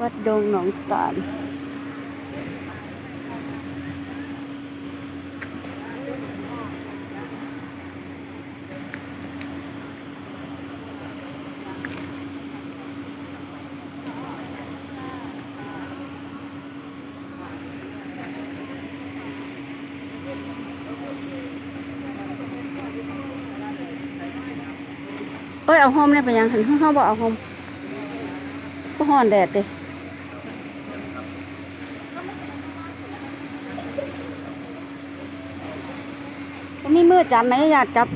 วัดดงหนองตาลเอ้ยเอาโฮมเนี่ยไปยังหันเขาบอกเอาโฮมก็ห่อนแดดดิ ก็มีมือจับไหมอยากจับ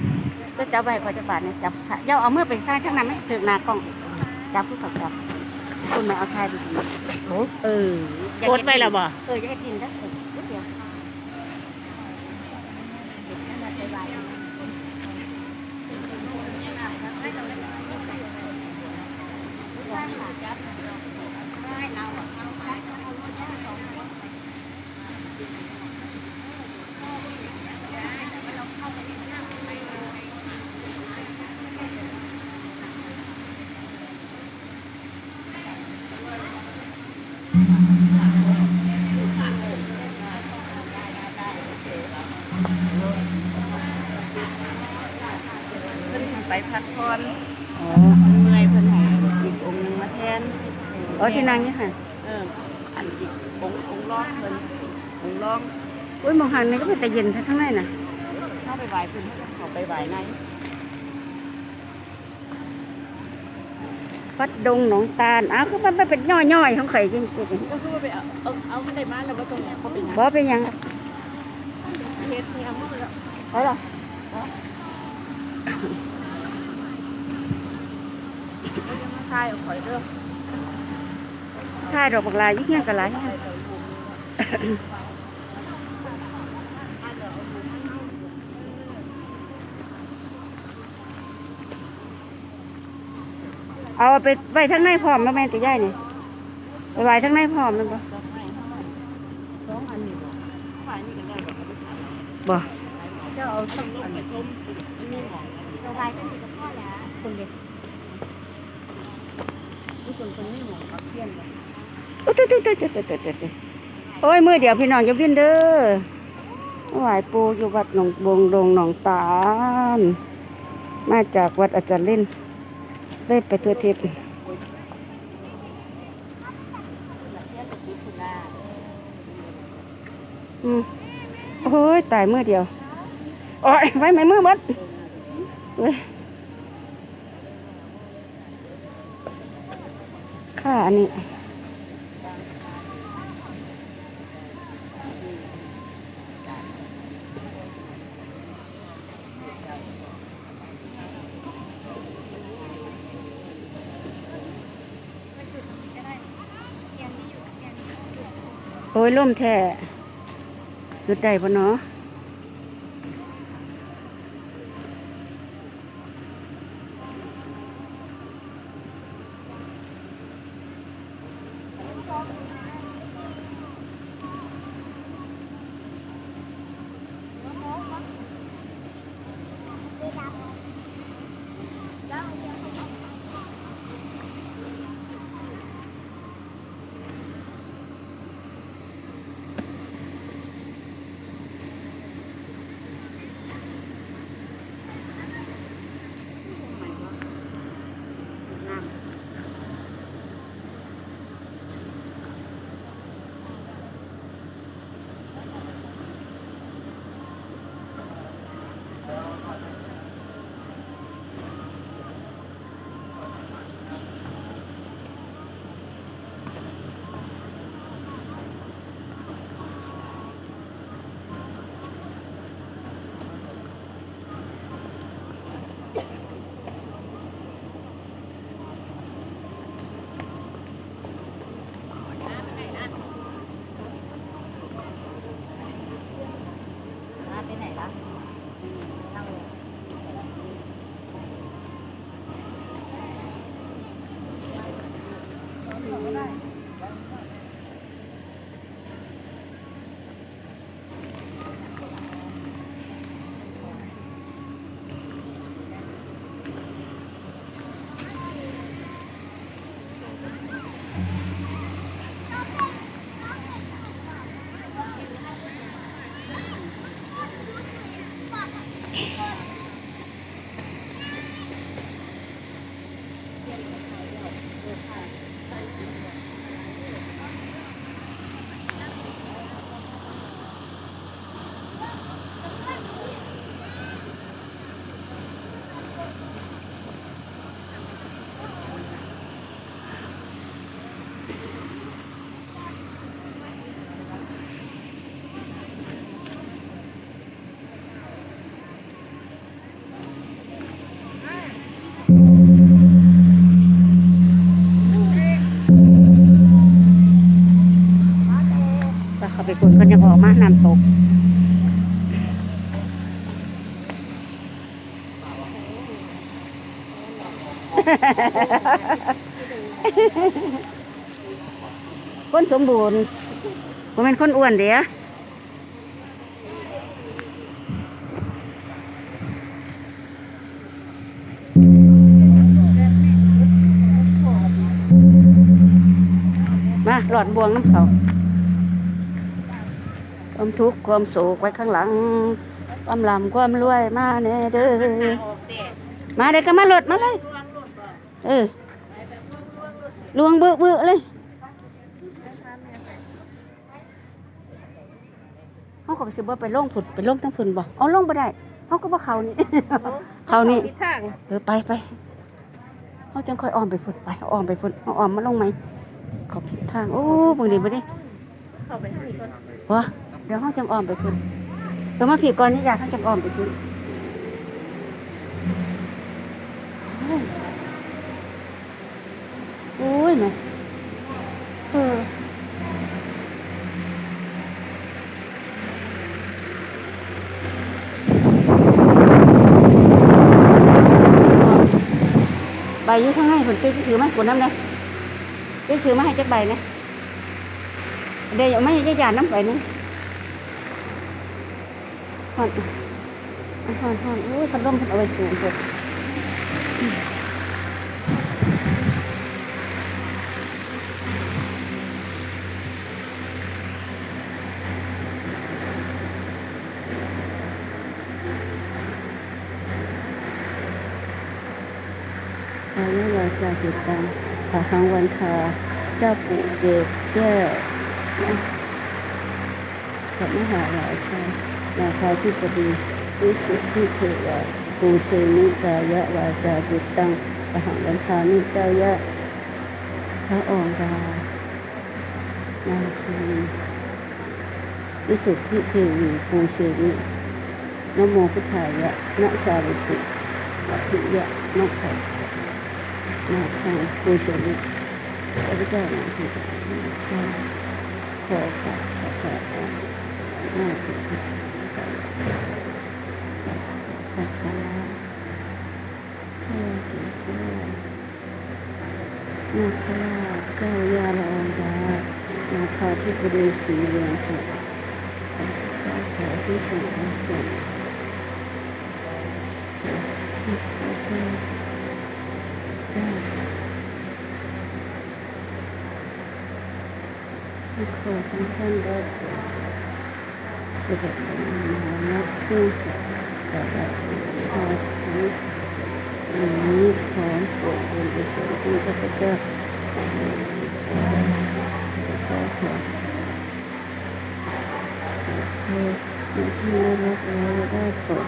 ก็จับไปขอจะบาดเนี่ยจับค่ะเดี๋ยวเอามือไปซ้ายข้างหนั้นไหมถึงหน้ากล้อง จับผู้เขาจับ คุณมาเอาทายดีๆเอออย่าโพเฮ็สต์ไปแล้วบ่ เอออย่าให้กินได้เออเดี๋ยว เพิ่นไปพักผ่อน อ๋อ เมื่อยเพิ่นให้อีกองค์หนึงมาแทน อ๋อ ที่นางนี่ค่ะ เออ อันอีกองค์องค์รองเพิ่นองค์รองอุ้ยมองหันนี่ก็เป็นแต่เย็นทั้งในน่ะเข้าไปไหว้เพิ่นเข้าไปไหว้ในวัดดงหนองตาลอ้าวคือมันเป็นย่อยๆของข่อยจริงสิก็คือว่าไปเอาเอาเอามันได้มาแล้วบ่ต้องเขาเป็นหยังบ่เป็นหยังเฮ็ดนี่เอามือแล้วเอาล่ะเอายังมาทายเอาข่อยเด้อ ถ่ายดอกบักลายยิ่งเงี้ยกันหลายเอาไปไว้ทั้งในพร้อมแล้วแม่นติย่ายนี่ไปไว้ทั้งในพร้อมมันบ่บ่เจ้าเอาทั้งอันนี้ต้มมีหมองเราไว้ทั้งนี้ก็พอแล้วคนเด็กทุกคนคนนี้หมองเอาเทียนบ่ โอ้ยโอ้ยมือเดียวพี่น้องจะวิ่นเด้อไหวปูอยู่วัดหนองบงดงหนองตาลมาจากวัดอาจารย์เล่นเลยไปทั่วทิพย์อืมโอ้ยตายมือเดียวโอ้ยไว้ไหมมือมัดเว้ยค่าอันนี้ โอ้ยล่มแท้หยุดได้ปะเนาะ เขาไปคุณเพิ่นยังออกมาน้ำตกคนสมบูรณ์ผมเป็นคนอ้วนเดียมาหลอดบวงน้ำเขา ความทุกข์ความโศกไว้ข้างหลัง ความลำความรวยมาแน่เด้อมาเด็กก็มาหลดมาเลยเออลวงเบื่อเบื่อเลยเขาก็ไปสิบ่ไปลงผุดไปลงทั้งผุนบ่เอาลงบ่ได้เขาก็บ่เขานี่เขานี่ทิศทางเออไปไปเขาจังค่อยอ้อมไปฝุ่นไปเอาอ้อมไปฝุ่นเอาอ้อมมาลงไหมเขาผิดทางโอ้บางทีบ่ได้เข้าไปทางนี้ก่อนวะเดี๋ยวเขาจังอ้อมไปฝุ่นเดี๋ยวมาผีก่อนนี่อยากเขาจังอ้อมไปฝุ่นโอ้ยโอ้ยแม่เออใบยู่ข้างในผลตื้อถือไมาผลน้ำเลยตื้อถือมาให้จักใบนะเดี๋ยวไม่ให้ยาน้ำใบนึง อนห่อนห่อนโอ้ยพัดลมพัดเอาไว้สูงเกินตอนนี้เราจะติดตามพระหังวันทาเจ้าปู่เกศแก้วนะกับมหาราชา นาคาธิบดีวิสุทธิเทวะปูเชนิกายะวาจาจิตตังพระหังวันทานิกายะพระองค์ดานาคีวิสุทธิเทวีปูเชนินโมพุทธายะนะชาลิติอภิยะนะไขนาคาปูเชนิพระเจ้านาทีชาขอขอขอขอขอนาที สักการะพื่อที่เพื่อนาคาเจ้ายาละอองดานาคาที่บดีสีเรืองค่ะขอขอที่สุดสุดที่พระเจ้า Yes. ขอท่านท่านได้โปรดเสด็จมานับขึ้นสุดแต่ละชาตินี้นี้ขอส่งบุญกุศลที่ข้าพเจ้าขอขอขอให้ท่านได้รับแล้วได้โปรด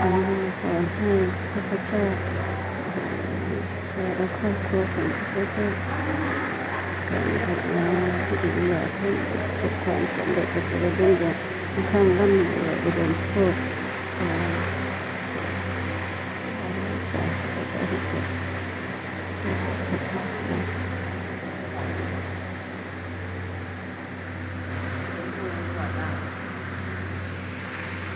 อนุโมทนาขอให้ข้าพเจ้าและครอบครัวของพระเจ้าการพัฒนาที่ดีอยากให้ประสบความสำเร็จในตัวเองอย่างข้างร่ำรวยอุดมโชค Hmm.